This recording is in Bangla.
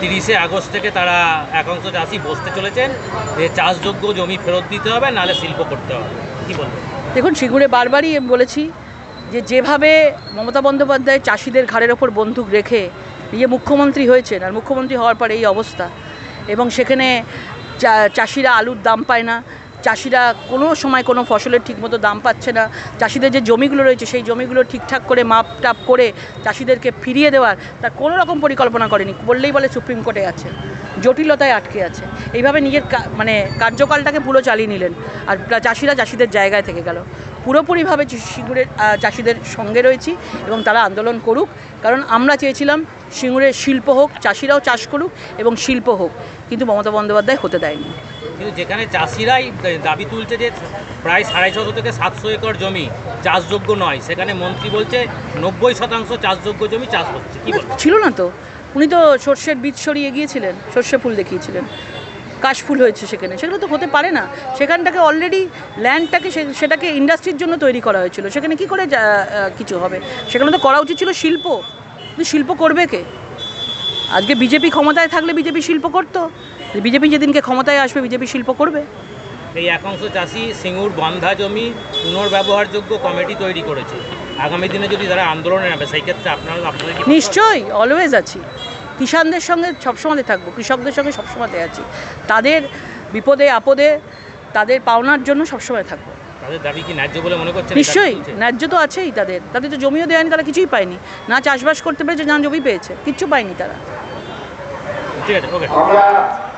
তিরিশে আগস্ট থেকে তারা একাংশ চাষি বসতে চলেছেন। যে চাষযোগ্য জমি ফেরত দিতে হবে, নাহলে শিল্প করতে হবে। কী বলবেন? দেখুন শিগুড়ে বারবারই আমি বলেছি যে যেভাবে মমতা বন্দ্যোপাধ্যায় চাষিদের ঘাড়ের ওপর বন্দুক রেখে নিজে মুখ্যমন্ত্রী হয়েছেন, আর মুখ্যমন্ত্রী হওয়ার পরে এই অবস্থা। এবং সেখানে চাষিরা আলুর দাম পায় না চাষিরা কোনো সময় কোনো ফসলের ঠিকমতো দাম পাচ্ছে না। চাষিদের যে জমিগুলো রয়েছে, সেই জমিগুলো ঠিকঠাক করে মাপ টাপ করে চাষিদেরকে ফিরিয়ে দেওয়ার তার কোনো রকম পরিকল্পনা করেনি, বললেই বলে সুপ্রিম কোর্টে আছে। জটিলতায় আটকে আছে। এইভাবে নিজের মানে কার্যকালটাকে পুরো চালিয়ে নিলেন। আর চাষিরা চাষিদের জায়গায় থেকে গেল। পুরোপুরিভাবে সিঙ্গুরের চাষিদের সঙ্গে রয়েছি এবং তারা আন্দোলন করুক। কারণ আমরা চেয়েছিলাম সিঙ্গুরের শিল্প হোক চাষিরাও চাষ করুক এবং শিল্প হোক কিন্তু মমতা বন্দ্যোপাধ্যায় হতে দেয়নি। কিন্তু যেখানে চাষিরাই দাবি তুলছে যে প্রায় সাড়ে ছশো থেকে সাতশো একর জমি চাষযোগ্য নয় সেখানে মন্ত্রী বলছে নব্বই শতাংশ চাষযোগ্য জমি চাষ হচ্ছে। কি ছিল না তো? উনি তো সর্ষের বীজ সরিয়ে গিয়েছিলেন সর্ষে ফুল দেখিয়েছিলেন। কাশফুল হয়েছে সেখানে। সেগুলো তো হতে পারে না। সেখানটাকে অলরেডি ল্যান্ডটাকে সেটাকে ইন্ডাস্ট্রির জন্য তৈরি করা হয়েছিল। সেখানে কি করে কিছু হবে? সেখানে তো করা উচিত ছিল শিল্প। কিন্তু শিল্প করবে কে? আজকে বিজেপি ক্ষমতায় থাকলে বিজেপি শিল্প করতো। বিজেপি যেদিনকে ক্ষমতায় আসবে বিজেপি শিল্প করবে। এই একাংশ চাষি সিঙ্গুর বন্ধা জমি পুনর্ব্যবহারযোগ্য কমিটি তৈরি করেছে। আগামী দিনে যদি তারা আন্দোলনে নামে সেই ক্ষেত্রে আপনারা আপনাদের নিশ্চয়ই অলওয়েজ আছি। কিষানদের সঙ্গে সবসময় থাকব কৃষকদের সঙ্গে সবসময় আছি। তাদের বিপদে আপদে তাদের পাওনার জন্য সবসময় থাকব। তাদের দাবি কি ন্যায্য বলে মনে করছেন? নিশ্চয়ই ন্যায্য তো আছেই তাদের। তাদের তো জমিও দেয়নি তারা কিছুই পায়নি। না চাষবাস করতে পেরেছে না জমি পেয়েছে। কিচ্ছু পায়নি তারা। ঠিক আছে ওকে আমরা